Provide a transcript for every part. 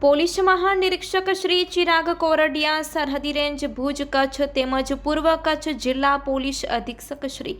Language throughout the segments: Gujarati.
પોલીસ મહાનિરીક્ષક શ્રી ચિરાગ કોરડિયા સરહદી રેન્જ ભુજ કચ્છ તેમજ પૂર્વ કચ્છ જિલ્લા પોલીસ અધિક્ષક શ્રી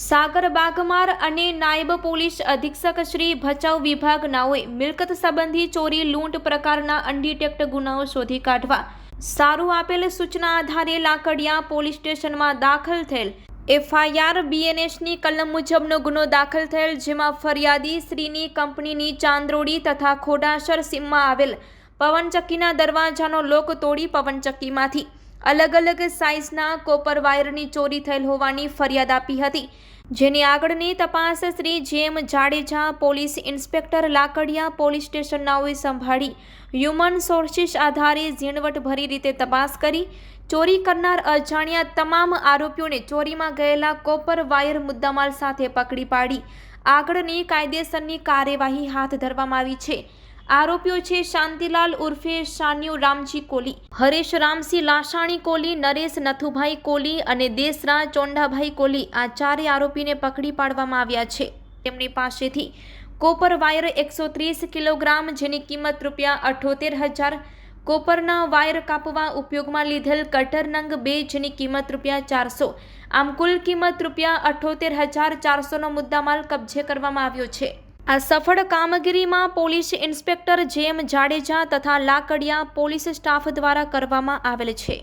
સાગર બાગમાર અને નાયબ પોલીસ અધિક્ષક શ્રી ભચાઉ વિભાગનાઓએ મિલકત સંબંધી ચોરી લૂંટ પ્રકારના અનડિટેક્ટ ગુનાઓ શોધી કાઢવા સારું આપેલ સૂચના આધારે લાકડિયા પોલીસ સ્ટેશનમાં દાખલ થયેલ એફઆઈઆર, બીએનએસની કલમ મુજબનો ગુનો દાખલ થયેલ, જેમાં ફરિયાદી શ્રીની કંપનીની ચાંદરોડી તથા ખોડાસર સીમમાં આવેલ પવનચક્કીના દરવાજાનો લોક તોડી પવનચક્કીમાંથી. અલગ અલગ સાઇઝના કોપર વાયરની ચોરી થયેલ હોવાની ફરિયાદ આપી હતી. જેની આગળની તપાસ શ્રી જેમ Jadeja, police inspector Lakadia, police સ્ટેશનનાઓએ સંભાળી હ્યુમન સોર્સિસ આધારે ઝીણવટભરી રીતે તપાસ કરી. ચોરી કરનાર અજાણ્યા તમામ આરોપીઓને ચોરીમાં ગયેલા કોપર વાયર મુદ્દામાલ સાથે પકડી પાડી. આગળની કાયદેસરની કાર્યવાહી હાથ ધરવામાં આવી છે. આરોપીઓ છે શાંતિલાલ ઉર્ફે શાન્યુ રામજી કોલી, હરેશ રામસિંહ લાસાણી કોલી, નરેશ નથુભાઈ કોલી અને દેશરા ચોંડાભાઈ કોલી આ ચારે આરોપીને પકડી પાડવામાં આવ્યા છે. તેમની પાસેથી કોપર વાયર એકસો ત્રીસ કિલોગ્રામ, જેની કિંમત રૂપિયા અઠ્ઠોતેર હજાર, કોપરના વાયર કાપવા ઉપયોગમાં લીધેલ કટર નંગ બે, જેની કિંમત રૂપિયા ચારસો, આમ કુલ કિંમત રૂપિયા અઠ્ઠોતેર હજાર ચારસોનો મુદ્દામાલ કબજે કરવામાં આવ્યો છે. આ સફળ કામગીરીમાં પોલીસ ઇન્સ્પેક્ટર જેમ જાડેજા તથા લાકડિયા પોલીસ સ્ટાફ દ્વારા કરવામાં આવેલ છે.